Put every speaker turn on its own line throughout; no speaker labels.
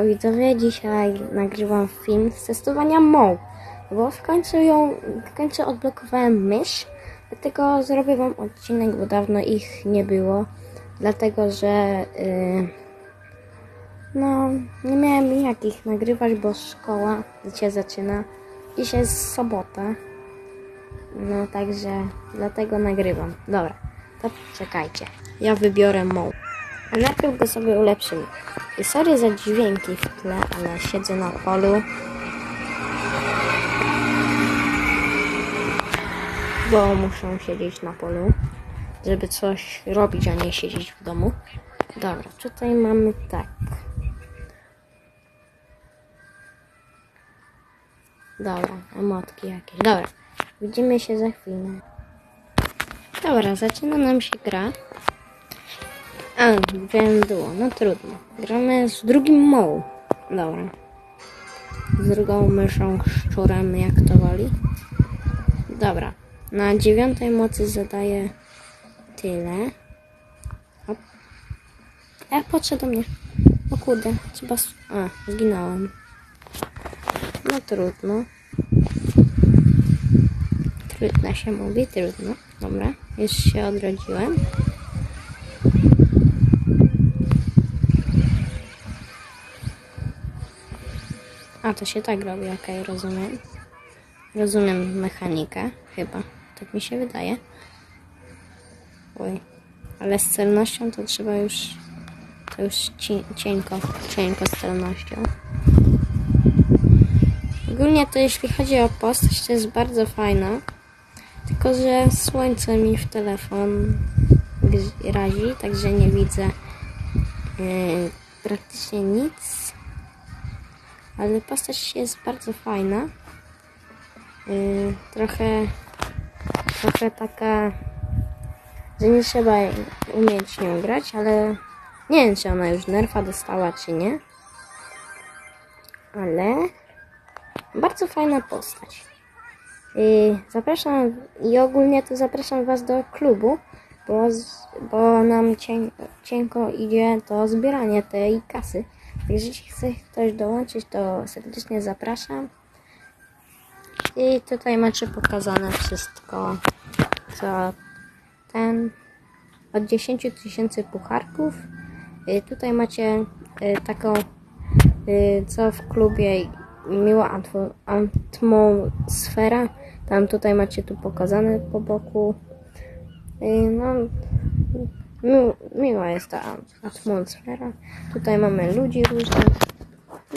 Widzowie, dzisiaj nagrywam film z testowania Moł, bo w końcu ją, w końcu odblokowałem mysz, dlatego zrobię wam odcinek, bo dawno ich nie było, dlatego że yy, no nie miałem jak ich nagrywać, bo szkoła się zaczyna, dzisiaj jest sobota, no także dlatego nagrywam. Dobra, to czekajcie, ja wybiorę Moł. Ale najpierw go sobie ulepszymy. I sorry za dźwięki w tle, ale siedzę na polu. Bo muszę siedzieć na polu, żeby coś robić, a nie siedzieć w domu. Dobra, tutaj mamy tak. Dobra, emotki jakieś. Dobra, widzimy się za chwilę. Dobra, zaczyna nam się gra. A, wiem było, no trudno. Gramy z drugim moł. Dobra. Z drugą myszą szczurem, jak to woli. Dobra. Na dziewiątej mocy zadaję tyle. Hop. E, podszedł do mnie. O kurde, s- A, zginąłem. No trudno. Trudno się mówi, trudno. Dobra, już się odrodziłem. A, to się tak robi, okej, rozumiem. Rozumiem mechanikę, chyba. Tak mi się wydaje. Oj, ale z celnością to trzeba już... To już ci, cienko, cienko z celnością. Ogólnie to jeśli chodzi o postać, to jest bardzo fajna. Tylko, że słońce mi w telefon razi, także nie widzę yy, praktycznie nic ale postać jest bardzo fajna. Yy, trochę, trochę taka, że nie trzeba umieć nią grać, ale nie wiem, czy ona już nerfa dostała, czy nie. Ale bardzo fajna postać. Yy, zapraszam i ogólnie to zapraszam Was do klubu, bo, bo nam cień, cienko idzie to zbieranie tej kasy. Jeżeli chce ktoś dołączyć, to serdecznie zapraszam. I tutaj macie pokazane wszystko, co ten od 10 tysięcy pucharków. Y, Tutaj macie y, taką, y, co w klubie miła atmo- atmosfera. Tam tutaj macie tu pokazane po boku. No, mi, miła jest ta atmosfera. Tutaj mamy ludzi różnych.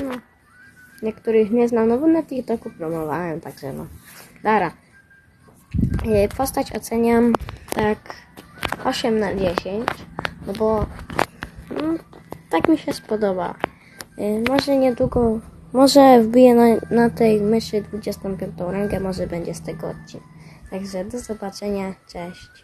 No, niektórych nie znam, no bo na TikToku promowałem, także no. Dara. Y, Postać oceniam tak 8 na 10, no bo no, tak mi się spodoba. Y, Może niedługo, może wbiję na, na tej myszy 25 rangę, może będzie z tego odcinek. Także do zobaczenia, cześć.